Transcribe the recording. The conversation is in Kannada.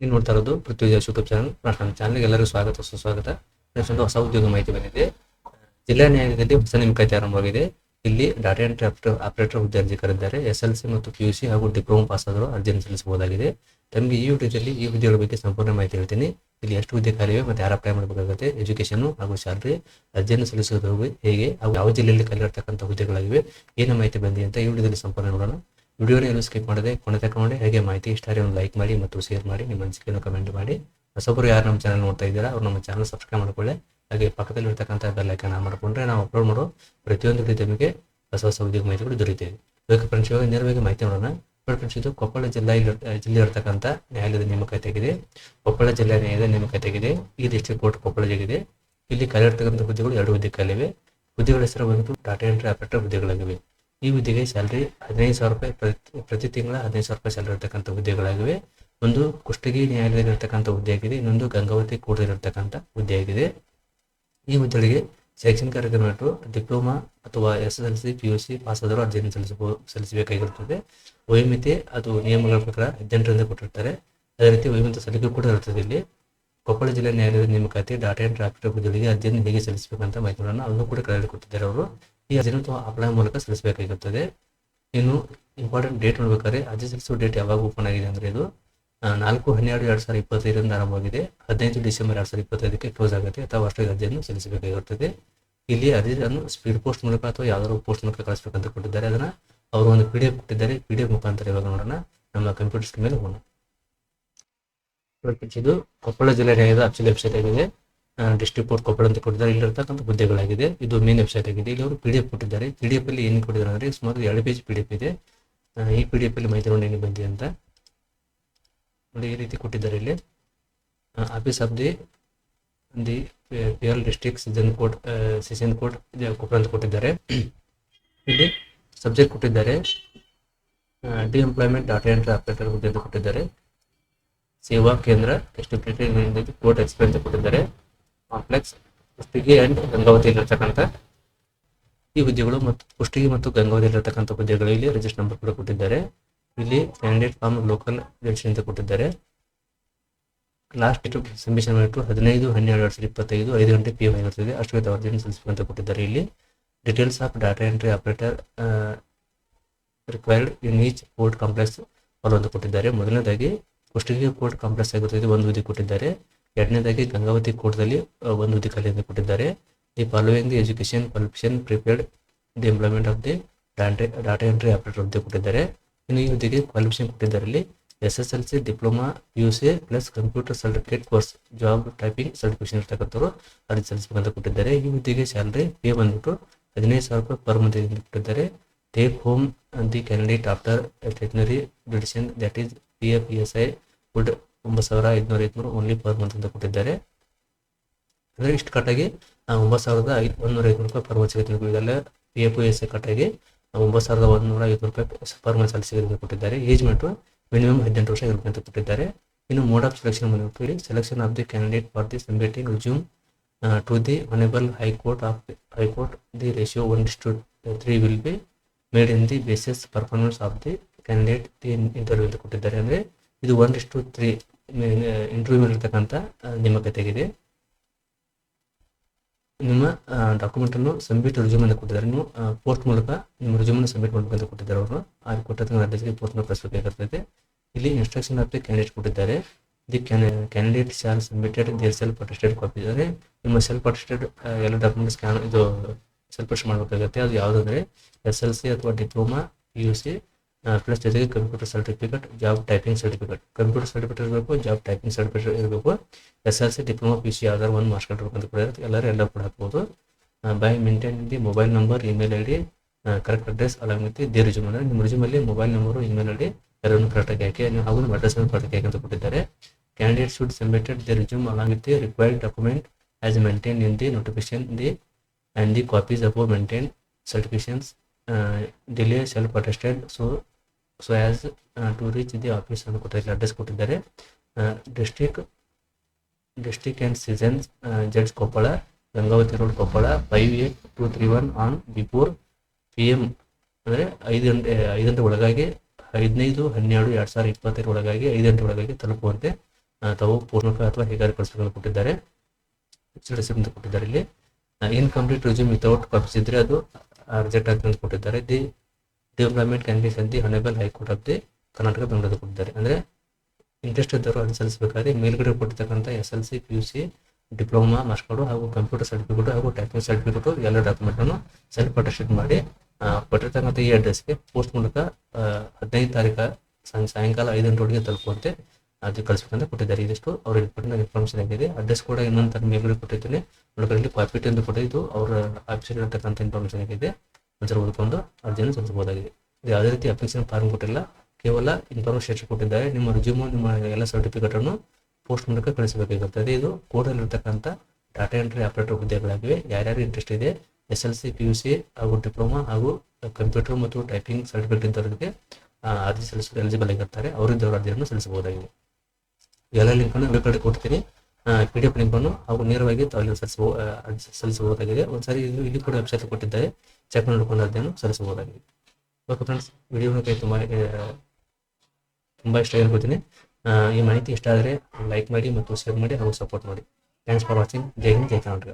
ನೀವು ನೋಡ್ತಾ ಇರೋದು ಪೃಥ್ವಿ ದೇಶ್ ಯೂಟ್ಯೂಬ್ ಚಾನಲ್ ನಮ್ಮ ಚಾನಲ್ಗೆ ಎಲ್ಲರಿಗೂ ಸ್ವಾಗತ, ಸುಸ್ವಾಗತ. ಒಂದು ಹೊಸ ಉದ್ಯೋಗ ಮಾಹಿತಿ ಬಂದಿದೆ. ಜಿಲ್ಲಾ ನ್ಯಾಯಾಲಯದಲ್ಲಿ ಹೊಸ ನೇಮಕಾತಿ ಆರಂಭವಾಗಿದೆ. ಇಲ್ಲಿ ಡಾಟಾ ಎಂಟ್ರಿ ಆಪರೇಟರ್ ಹುದ್ದೆ ಅರ್ಜಿ ಕರೆದಿದ್ದಾರೆ ಎಸ್ ಎಲ್ ಸಿ ಮತ್ತು ಪಿ ಯು ಸಿ ಹಾಗೂ ಡಿಪ್ಲೊಮಾ ಪಾಸ್ ಆದರೂ ಅರ್ಜಿಯನ್ನು ಸಲ್ಲಿಸಬಹುದಾಗಿದೆ. ತಮಗೆ ಈ ವಿಡಿಯೋದಲ್ಲಿ ಈ ಹುದ್ದೆಗಳ ಬಗ್ಗೆ ಸಂಪೂರ್ಣ ಮಾಹಿತಿ ಹೇಳ್ತೀನಿ. ಇಲ್ಲಿ ಎಷ್ಟು ಹುದ್ದೆ ಖಾಲಿವೆ ಮತ್ತು ಯಾರು ಅಪ್ಲೈ ಮಾಡಬೇಕಾಗುತ್ತೆ ಎಜುಕೇಶನ್ ಹಾಗೂ ಸ್ಯಾಲ್ರಿ ಅರ್ಜಿಯನ್ನು ಸಲ್ಲಿಸುವುದು ಹೇಗೆ ಹಾಗೂ ಯಾವ ಜಿಲ್ಲೆಯಲ್ಲಿ ಖಾಲಿರ್ತಕ್ಕಂಥ ಹುದ್ದೆಗಳಾಗಿವೆ ಏನು ಮಾಹಿತಿ ಬಂದಿದೆ ಅಂತ ಈ ವಿಡಿಯೋದಲ್ಲಿ ಸಂಪೂರ್ಣ ನೋಡೋಣ. ವಿಡಿಯೋನ ಸ್ಕಿಪ್ ಮಾಡದೆ ಕೊನೆ ತಕೊಂಡೆ, ಹೇಗೆ ಮಾಹಿತಿ ಇಷ್ಟ ಒಂದು ಲೈಕ್ ಮಾಡಿ ಮತ್ತು ಶೇರ್ ಮಾಡಿ, ನಿಮ್ಮ ಅನಿಸಿಕೆಯನ್ನು ಕಮೆಂಟ್ ಮಾಡಿ. ಹೊಸಬರು ಯಾರು ನಮ್ಮ ಚಾನಲ್ ನೋಡ್ತಾ ಇದ್ದೀರಾ, ಅವ್ರು ನಮ್ಮ ಚಾನಲ್ ಸಬ್ಸ್ಕ್ರೈಬ್ ಮಾಡಿಕೊಳ್ಳಿ. ಹಾಗೆ ಪಕ್ಕದಲ್ಲಿ ಇರ್ತಕ್ಕಂಥ ಬೆಲ್ ಐಕನ್ ಆನ್ ಮಾಡ್ಕೊಂಡ್ರೆ ನಾವು ಅಪ್ಲೋಡ್ ಮಾಡೋ ಪ್ರತಿಯೊಂದು ರೀತಿ ನಿಮಗೆ ಹೊಸ ಹೊಸ ಉದ್ಯೋಗ ಮಾಹಿತಿಗಳು ದೊರೆಯುತ್ತೇವೆ. ಇವಾಗ ಫ್ರೆಂಡ್ಸ್ ಇವಾಗ ನೇರವಾಗಿ ಮಾಹಿತಿ ನೋಡೋಣ. ನೋಡಿ ಫ್ರೆಂಡ್ಸ್ ಇದು ಕೊಪ್ಪಳ ಜಿಲ್ಲಾ ಜಿಲ್ಲೆ ಇರತಕ್ಕಂಥ ನ್ಯಾಯಾಲಯದ ನೇಮಕಾತಿಯಾಗಿದೆ ಕೊಪ್ಪಳ ಜಿಲ್ಲಾ ನ್ಯಾಯಾಲಯದ ನೇಮಕಾತಿಯಾಗಿದೆ ಈ ಡಿಸ್ಟ್ರಿಕ್ಟ್ ಕೋರ್ಟ್ ಕೊಪ್ಪಳ ಜಿಲ್ಲೆಗಿದೆ. ಇಲ್ಲಿ ಖಾಲಿರ್ತಕ್ಕಂಥ ಹುದ್ದೆಗಳು ಎರಡು ಹುದ್ದೆ ಖಾಲಿವೆ ಹುದ್ದೆಗಳ ಹೆಸರು ಬಂದು ಡಾಟಾ ಎಂಟ್ರಿ ಆಪರೇಟರ್ ಹುದ್ದೆಗಳಾಗಿವೆ. ಈ ಹುದ್ದೆಗೆ ಸ್ಯಾಲ್ರಿ ಹದಿನೈದು ಸಾವಿರ ರೂಪಾಯಿ ಪ್ರತಿ ಪ್ರತಿ ತಿಂಗಳ ಹದಿನೈದು ಸಾವಿರ ರೂಪಾಯಿ ಸ್ಯಾಲ್ರಿ ಇರ್ತಕ್ಕಂಥ ಹುದ್ದೆಗಳಾಗಿವೆ. ಒಂದು ಕುಷ್ಟಗಿ ನ್ಯಾಯಾಲಯದಲ್ಲಿರ್ತಕ್ಕಂಥ ಹುದ್ದೆ ಹುದ್ದೆಯಾಗಿದೆ ಇನ್ನೊಂದು ಗಂಗಾವತಿ ಕೋರ್ಟಲ್ಲಿರ್ತಕ್ಕಂಥ ಹುದ್ದೆಯಾಗಿದೆ ಈ ಹುದ್ದೆಗಳಿಗೆ ಶೈಕ್ಷಣಿಕ ಅರ್ಹತೆ ಡಿಪ್ಲೊಮಾ ಅಥವಾ S S L C, P U C pass ಆದರೂ ಅರ್ಜಿಯನ್ನು ಸಲ್ಲಿಸಬಹುದು ಸಲ್ಲಿಸಬೇಕಾಗಿರುತ್ತದೆ ವೈಮಿತಿ, ಅದು ನಿಯಮಗಳ ಪ್ರಕಾರ ಹದಿನೆಂಟರಿಂದ ಕೊಟ್ಟಿರ್ತಾರೆ. ಅದೇ ರೀತಿ ವೈಮಿತಿ ಸಲ್ಲಿಕೆ ಕೂಡ ಇರ್ತದೆ ಇಲ್ಲಿ. ಕೊಪ್ಪಳ ಜಿಲ್ಲಾ ನ್ಯಾಯಾಲಯದ ನೇಮಕಾತಿ ಡಾಟಾ ಎಂಟ್ರಿ ಟ್ರಾಫಿಕ್ ಹುದ್ದೆಗಳಿಗೆ ಅರ್ಜಿಯನ್ನು ಹೇಗೆ ಸಲ್ಲಿಸಬೇಕಂತ ಮಾಹಿತಿಗಳನ್ನು ಅದನ್ನು ಕೂಡ ಕೆಳಗಡೆ ಕೊಟ್ಟಿದ್ದಾರೆ ಅವರು. ಈ ಅರ್ಜಿಯನ್ನು ಅಪ್ಲೈ ಮೂಲಕ ಸಲ್ಲಿಸಬೇಕಾಗುತ್ತದೆ ಇನ್ನು ಇಂಪಾರ್ಟೆಂಟ್ ಡೇಟ್ ನೋಡ್ಬೇಕಾದ್ರೆ ಅರ್ಜಿ ಸಲ್ಲಿಸುವ ಡೇಟ್ ಯಾವಾಗ ಓಪನ್ ಆಗಿದೆ ಅಂದರೆ ಇದು ನಾಲ್ಕು, ಹನ್ನೆರಡು, ಎರಡು ಸಾವಿರದ ಇಪ್ಪತ್ತೈದರಿಂದ ಆರಂಭವಾಗಿದೆ ಹದಿನೈದು ಡಿಸೆಂಬರ್ ಎರಡು ಸಾವಿರದ ಇಪ್ಪತ್ತೈದಕ್ಕೆ ಕ್ಲೋಸ್ ಆಗುತ್ತೆ ಅಥವಾ ಅಷ್ಟೊಂದು ಅರ್ಜಿಯನ್ನು ಸಲ್ಲಿಸಬೇಕಾಗಿರುತ್ತದೆ. ಇಲ್ಲಿ ಅರ್ಜಿಯನ್ನು ಸ್ಪೀಡ್ ಪೋಸ್ಟ್ ಮೂಲಕ ಅಥವಾ ಯಾವ್ದಾದ್ರು ಪೋಸ್ಟ್ ಮೂಲಕ ಕಳಿಸ್ಬೇಕಂತ ಕೊಟ್ಟಿದ್ದಾರೆ. ಅದನ್ನು ಅವರು ಒಂದು ಪಿ ಡಿ ಎಫ್ ಕೊಟ್ಟಿದ್ದಾರೆ. ಪಿ ಡಿ ಎಫ್ ಮುಖಾಂತರ ಇವಾಗ ನೋಡೋಣ. ನಮ್ಮ ಕಂಪ್ಯೂಟರ್ ಸ್ಕ್ರೀನ್ ಮೇಲೆ ಹೋಗೋಣ. ಇದು ಕೊಪ್ಪಳ ಜಿಲ್ಲೆ ನ್ಯಾಯದ ವೆಬ್ಸೈಟ್ ಆಗಿದೆ. ಡಿಸ್ಟ್ರಿಕ್ಟ್ ಕೋರ್ಟ್ ಕೊಪ್ಪಳ ಅಂತ ಕೊಟ್ಟಿದ್ದಾರೆ. ಇಲ್ಲಿರ್ತಕ್ಕಂಥ ಹುದ್ದೆಗಳಾಗಿದೆ. ಇದು ಮೇನ್ ವೆಬ್ಸೈಟ್ ಆಗಿದೆ. ಇಲ್ಲಿ ಅವರು ಪಿ ಡಿ ಎಫ್ ಕೊಟ್ಟಿದ್ದಾರೆ. ಪಿ ಡಿ ಎಫ್ ಅಲ್ಲಿ ಏನು ಕೊಟ್ಟಿದ್ದಾರೆ ಅಂದರೆ ಸುಮಾರು ಎರಡು ಪೇಜ್ ಪಿ ಡಿ ಎಫ್ ಇದೆ ಈ ಪಿ ಡಿ ಎಫ್ ಅಲ್ಲಿ ಮಾಹಿತಿ ಏನು ಬಂದಿದೆ ಅಂತ. ನೋಡಿ, ಈ ರೀತಿ ಕೊಟ್ಟಿದ್ದಾರೆ ಇಲ್ಲಿ. Office of the the P L district session court session court Koppal ಅಂತ ಕೊಟ್ಟಿದ್ದಾರೆ. ಇಲ್ಲಿ ಸಬ್ಜೆಕ್ಟ್ ಕೊಟ್ಟಿದ್ದಾರೆ. The employment data entry operator ಹುದ್ದೆ ಕೊಟ್ಟಿದ್ದಾರೆ. ಸೇವಾ ಕೇಂದ್ರ ಎಷ್ಟು ಕೋರ್ಟ್ ಎಕ್ಸ್ಪೀರಿಯನ್ಸ್ ಕೊಟ್ಟಿದ್ದಾರೆ. ಕಾಂಪ್ಲೆಕ್ಸ್ ಕುಷ್ಟಗಿ ಅಂಡ್ ಗಂಗಾವತಿಯಲ್ಲಿರ್ತಕ್ಕಂಥ ಈ ಹುದ್ದೆಗಳು ಮತ್ತು ಕುಷ್ಟಗಿ ಮತ್ತು ಗಂಗಾವತಿಯಲ್ಲಿರ್ತಕ್ಕಂಥ ಹುದ್ದೆಗಳು ಇಲ್ಲಿ ರಿಜಿಸ್ಟರ್ ನಂಬರ್ ಕೂಡ ಕೊಟ್ಟಿದ್ದಾರೆ. ಇಲ್ಲಿ ಕ್ಯಾಂಡಿಡೇಟ್ ಫಾರ್ಮ್ ಲೋಕಲ್ ಎಡಿಷನ್ ಅಂತ ಕೊಟ್ಟಿದ್ದಾರೆ. ಲಾಸ್ಟ್ ಡೇಟ್ ಸಬ್ಮಿಷನ್ ಮಾಡಿಟ್ಟು ಹದಿನೈದು, ಹನ್ನೆರಡು, ಎರಡು ಸಾವಿರದ ಇಪ್ಪತ್ತೈದು, ಐದು ಗಂಟೆ ಪಿ ಎಂ ಆಗಿರ್ತದೆ. ಅಷ್ಟು ಅರ್ಜಿಯನ್ನು ಸಲ್ಲಿಸಬೇಕಂತ ಕೊಟ್ಟಿದ್ದಾರೆ ಇಲ್ಲಿ. Details of data entry operator required in each court complex follow ಅಂತ ಕೊಟ್ಟಿದ್ದಾರೆ. ಮೊದಲನೇದಾಗಿ ಕುಷ್ಟಗಿ ಕೋರ್ಟ್ ಕಾಂಪ್ಲೆಕ್ಸ್ ಆಗಿರ್ತದೆ, ಒಂದು ಹುದ್ದೆ ಕೊಟ್ಟಿದ್ದಾರೆ. ಎರಡನೇದಾಗಿ ಗಂಗಾವತಿ ಕೋಟದಲ್ಲಿ ಒಂದು ಉದ್ದಿಕಲೆಯನ್ನು ಕೊಟ್ಟಿದ್ದಾರೆ. The following the education qualification prepared the employment of the data data entry operator ಹುದ್ದೆ ಕೊಟ್ಟಿದ್ದಾರೆ. ಇನ್ನು ಈ ಹುದ್ದೆಗೆ ಕ್ವಾಲಿಫಿಕೇಶನ್ ಕೊಟ್ಟಿದ್ದಾರೆ S S L C diploma U C plus computer certificate course job typing certification ಇರ್ತಕ್ಕಂಥವ್ರು ಅರ್ಜಿ ಸಲ್ಲಿಸಬೇಕಂತ ಕೊಟ್ಟಿದ್ದಾರೆ. ಈ ಹುದ್ದೆಗೆ ಸ್ಯಾಲ್ರಿ ಪೇ ಬಂದ್ಬಿಟ್ಟು ಹದಿನೈದು ಸಾವಿರ ರೂಪಾಯಿ ಪರ್ ಮಂತ್ ಅಂತ ಕೊಟ್ಟಿದ್ದಾರೆ. Take home the candidate after ಟೆಕ್ನರಿ deduction that is P F E S I would ಒಂಬತ್ತು ಸಾವಿರ ಐದುನೂರ ಐದುನೂರು ಓನ್ಲಿ ಪರ್ ಮಂತ್ ಅಂತ ಕೊಟ್ಟಿದ್ದಾರೆ. ಅಂದರೆ ಇಷ್ಟು ಕಟ್ಟಾಗಿ ಒಂಬತ್ತು ಸಾವಿರದ ಐದು ಒಂದೂರ ಐದುನೂರು ರೂಪಾಯಿ ಪರ್ ಮಂತ್ ಸಿಗುತ್ತೆ. ಇದೆಲ್ಲ ಪಿ ಎಫ್ ಎಸ್ ಎ ಕಟ್ಟಾಗಿ ಒಂಬತ್ತು ಸಾವಿರದ ಒಂದೂರ ಐದು ರೂಪಾಯಿ ಪರ್ ಮಂತ್ ಸಲ್ಲಿಸಿ ಅಂತ ಕೊಟ್ಟಿದ್ದಾರೆ. ಏಜ್ ಮೆಂಟು ಮಿನಿಮಮ್ ಹದಿನೆಂಟು ವರ್ಷ ಇರಬೇಕು ಅಂತ ಕೊಟ್ಟಿದ್ದಾರೆ. ಇನ್ನು ಮೋಡ್ ಆಫ್ ಸೆಲೆಕ್ಷನ್ ಬಂದ್ಬಿಟ್ಟು ಇಲ್ಲಿ selection of the candidate for the submitting resume to the honourable high court of high court the ratio one two three will be made in the basis performance of the candidate the interview ಅಂತ ಕೊಟ್ಟಿದ್ದಾರೆ. ಅಂದರೆ ಇದು ಒನ್ ಟು ತ್ರೀ ಇಂಟರ್ವ್ಯೂ ಮೇಲಿರ್ತಕ್ಕಂಥ ನೇಮಕಾತಿಯಾಗಿದೆ ನಿಮ್ಮ ಡಾಕ್ಯುಮೆಂಟನ್ನು ಸಬ್ಮಿಟ್ ರಿಸ್ಯೂಮ್ ಅಂತ ಕೊಟ್ಟಿದ್ದಾರೆ. ನೀವು ಪೋಸ್ಟ್ ಮೂಲಕ ನಿಮ್ಮ ರಿಸ್ಯೂಮನ್ನು ಸಬ್ಮಿಟ್ ಮಾಡಬೇಕಂತ ಕೊಟ್ಟಿದ್ದಾರೆ ಅವರು. ಆ ಕೊಟ್ಟಂತ ಅಡ್ರೆಸ್ಗೆ ಪೋಸ್ಟ್ ಮೂಲಕ ಕಳಿಸಬೇಕಾಗಿರ್ತದೆ ಇಲ್ಲಿ ಇನ್ಸ್ಟ್ರಕ್ಷನ್ ಆಫ್ ದಿ ಕ್ಯಾಂಡಿಡೇಟ್ ಕೊಟ್ಟಿದ್ದಾರೆ. The candidate shall submitted their self attested copy ನಿಮ್ಮ ಸೆಲ್ಫ್ ಅಟೆಸ್ಟೆಡ್ ಎಲ್ಲ ಡಾಕ್ಯುಮೆಂಟ್ ಸ್ಕ್ಯಾನ್ ಇದು ಸೆಲ್ಫ್ ಅಟೆಸ್ಟ್ ಮಾಡಬೇಕಾಗುತ್ತೆ. ಅದು ಯಾವುದಂದ್ರೆ ಎಸ್ ಎಲ್ ಸಿ ಅಥವಾ ಡಿಪ್ಲೊಮಾ ಯು ಸಿ ಪ್ಲಸ್ ಜೊತೆಗೆ computer certificate job typing certificate computer certificate ಇರಬೇಕು ಜಾಬ್ ಟೈಪಿಂಗ್ ಸರ್ಟಿಫಿಕೇಟ್ ಇರಬೇಕು. S L C diploma P C ಯಾವ್ದಾರು ಒಂದು ಮಾರ್ಕ್ಸ್ ಕಾರ್ಡ್ ಅಂತ ಕೂಡ ಇರುತ್ತೆ. ಎಲ್ಲರೂ ಎಲ್ಲ ಕೂಡ ಹಾಕ್ಬೋದು. By maintain the mobile number email I D correct address along with the resume ಅಂದರೆ ನಿಮ್ಮ ರಿಜ್ಯೂಮಲ್ಲಿ mobile number email I D ಎರಡನ್ನು ಕರೆಕ್ಟಾಗಿ ಹಾಕಿ, ನೀವು ಹಾಗೂ ನಿಮ್ಮ ಅಡ್ರೆಸ್ ಕರೆಕ್ಟಾಗಿ ಹಾಕಿ ಅಂತ ಕೊಟ್ಟಿದ್ದಾರೆ. Candidate should submitted the resume along with required document as maintain in the notification the and the copies above maintain certifications duly self attested so so as to reach the office ಅಂತ ಕೊಟ್ಟಿದ್ದಾರೆ ಅಡ್ರೆಸ್ ಕೊಟ್ಟಿದ್ದಾರೆ district district and sessions judge Koppal Gangavathi road Koppal five eight two three one on before P M ಅಂದರೆ ಐದು ಗಂಟೆ ಐದು ಗಂಟೆ ಒಳಗಾಗಿ, ಹದಿನೈದು, ಹನ್ನೆರಡು, ಎರಡು ಸಾವಿರದ ಇಪ್ಪತ್ತೈದರ ಒಳಗಾಗಿ ಐದು ಗಂಟೆ ಒಳಗಾಗಿ ತಲುಪುವಂತೆ ತಾವು ಪೂರ್ಣಕ ಅಥವಾ ಹೇಗಾರು ಕಳಿಸ್ಬೇಕಂತ ಕೊಟ್ಟಿದ್ದಾರೆ ಕೊಟ್ಟಿದ್ದಾರೆ ಇಲ್ಲಿ. ಇನ್ಕಂಪ್ಲೀಟ್ ರೆಸ್ಯೂಮ್ ವಿತೌಟ್ ಕಾಪೀಸ್ ಇದ್ರೆ ಅದು ರಿಜೆಕ್ಟ್ ಆಗ್ತದೆ ಅಂತ ಕೊಟ್ಟಿದ್ದಾರೆ. The development candidate the honourable high court of the Karnataka Bengaluru ಕೊಟ್ಟಿದ್ದಾರೆ ಅಂದರೆ ಇಂಟ್ರೆಸ್ಟ್ ಇದ್ದವರು ಅಲ್ಲಿ ಸಲ್ಲಿಸಬೇಕಾದ್ರೆ ಮೇಲ್ಗಡೆ ಕೊಟ್ಟಿರ್ತಕ್ಕಂಥ S L C P U C diploma marks ಹಾಗೂ ಕಂಪ್ಯೂಟರ್ ಸರ್ಟಿಫಿಕೇಟ್ ಹಾಗೂ ಟೈಪಿಂಗ್ ಸರ್ಟಿಫಿಕೇಟು ಎಲ್ಲ ಡಾಕ್ಯುಮೆಂಟನ್ನು ಸೆಲ್ಫ್ ಅಟೆಸ್ಟೆಡ್ ಮಾಡಿ ಕೊಟ್ಟಿರ್ತಕ್ಕಂಥ ಈ ಅಡ್ರೆಸ್ಗೆ ಪೋಸ್ಟ್ ಮೂಲಕ ಹದಿನೈದು ತಾರೀಕು ಸಾಯಂ- ಸಾಯಂಕಾಲ ಐದು ಗಂಟೆವರೆಗೆ ತಲುಪುವಂತೆ ಅದು ಕಳಿಸ್ಬೇಕಂತ ಕೊಟ್ಟಿದ್ದಾರೆ. ಇದಿಷ್ಟು ಅವ್ರಿಗೆ ಕೊಟ್ಟಿದ್ದ ಇನ್ಫಾರ್ಮೇಷನ್ ಆಗಿದೆ. ಅಡ್ರೆಸ್ ಕೂಡ ಇನ್ನೊಂದು ತರ ಮೇಲ್ಗಡೆ ಕೊಟ್ಟಿದ್ದೀನಿ ಒಳಗಡೆ ಪಾಪಿಟ್ ಎಂದು ಕೊಟ್ಟಿದ್ದು ಅವರ ಆಫೀಸಲ್ಲಿ ಇರತಕ್ಕಂಥ ಇನ್ಫಾರ್ಮೇಷನ್ ಆಗಿದೆ. ಒಂದ್ಸಲ ಓದ್ಕೊಂಡು ಅರ್ಜಿಯನ್ನು ಸಲ್ಲಿಸಬಹುದಾಗಿದೆ ಇದು ಯಾವುದೇ ರೀತಿ ಅಪ್ಲಿಕೇಶನ್ ಫಾರ್ಮ್ ಕೊಟ್ಟಿಲ್ಲ. ಕೇವಲ ಇನ್ಫಾರ್ಮೇಶನ್ ಕೊಟ್ಟಿದ್ದಾರೆ. ನಿಮ್ಮ ರೆಜ್ಯೂಮ್ ನಿಮ್ಮ ಎಲ್ಲ ಸರ್ಟಿಫಿಕೇಟ್ ಅನ್ನು ಪೋಸ್ಟ್ ಮೂಲಕ ಕಳಿಸಬೇಕಾಗುತ್ತದೆ ಇದು ಕೋರ್ಟಲ್ಲಿ ಇರತಕ್ಕಂಥ ಡಾಟಾ ಎಂಟ್ರಿ ಆಪರೇಟರ್ ಹುದ್ದೆಗಳಾಗಿವೆ. ಯಾರ್ಯಾರು ಇಂಟ್ರೆಸ್ಟ್ ಇದೆ? S L C P U C ಹಾಗೂ ಡಿಪ್ಲೊಮಾ ಹಾಗೂ ಕಂಪ್ಯೂಟರ್ ಮತ್ತು ಟೈಪಿಂಗ್ ಸರ್ಟಿಫಿಕೇಟ್ ಇದ್ದವರಿಗೆ ಅರ್ಜಿ ಸಲ್ಲಿಸಲು ಎಲಿಜಿಬಲ್ ಆಗಿರ್ತಾರೆ. ಅವರಿದ್ದವರು ಅರ್ಜಿಯನ್ನು ಸಲ್ಲಿಸಬಹುದಾಗಿದೆ. ಎಲ್ಲ ಲಿಂಕ್ ಅನ್ನು ಈ ಕಡೆ ಕೊಡ್ತೀನಿ ಪಿ ಡಿ ಎಫ್ ಲಿಂಕ್ ಅನ್ನು ಹಾಗೂ ನೇರವಾಗಿ ತಾವು ಅಲ್ಲಿ ಸಲ್ಲಿಸಬಹು ಆ, ಸಲ್ಲಿಸಬಹುದಾಗಿದೆ. ಒಂದ್ಸರಿ ಇಲ್ಲಿ ಕೂಡ ವೆಬ್ಸೈಟ್ ಕೊಟ್ಟಿದ್ದಾರೆ. ಚೆಕ್ ನೋಡಿಕೊಂಡು ಅದನ್ನು ಸಲ್ಲಿಸಬಹುದಾಗಿದೆ. ಓಕೆ ಫ್ರೆಂಡ್ಸ್ ವಿಡಿಯೋ ಕೈ ತುಂಬ ತುಂಬ ಇಷ್ಟ ಹೇಳ್ಕೊತೀನಿ ಈ ಮಾಹಿತಿ ಇಷ್ಟ ಆದರೆ ಲೈಕ್ ಮಾಡಿ ಮತ್ತು ಶೇರ್ ಮಾಡಿ ಹಾಗೂ ಸಪೋರ್ಟ್ ಮಾಡಿ. ಥ್ಯಾಂಕ್ಸ್ ಫಾರ್ ವಾಚಿಂಗ್ ಜೈ ಹಿಂದ್ ಜೈ ಕರ್ನಾಟಕ.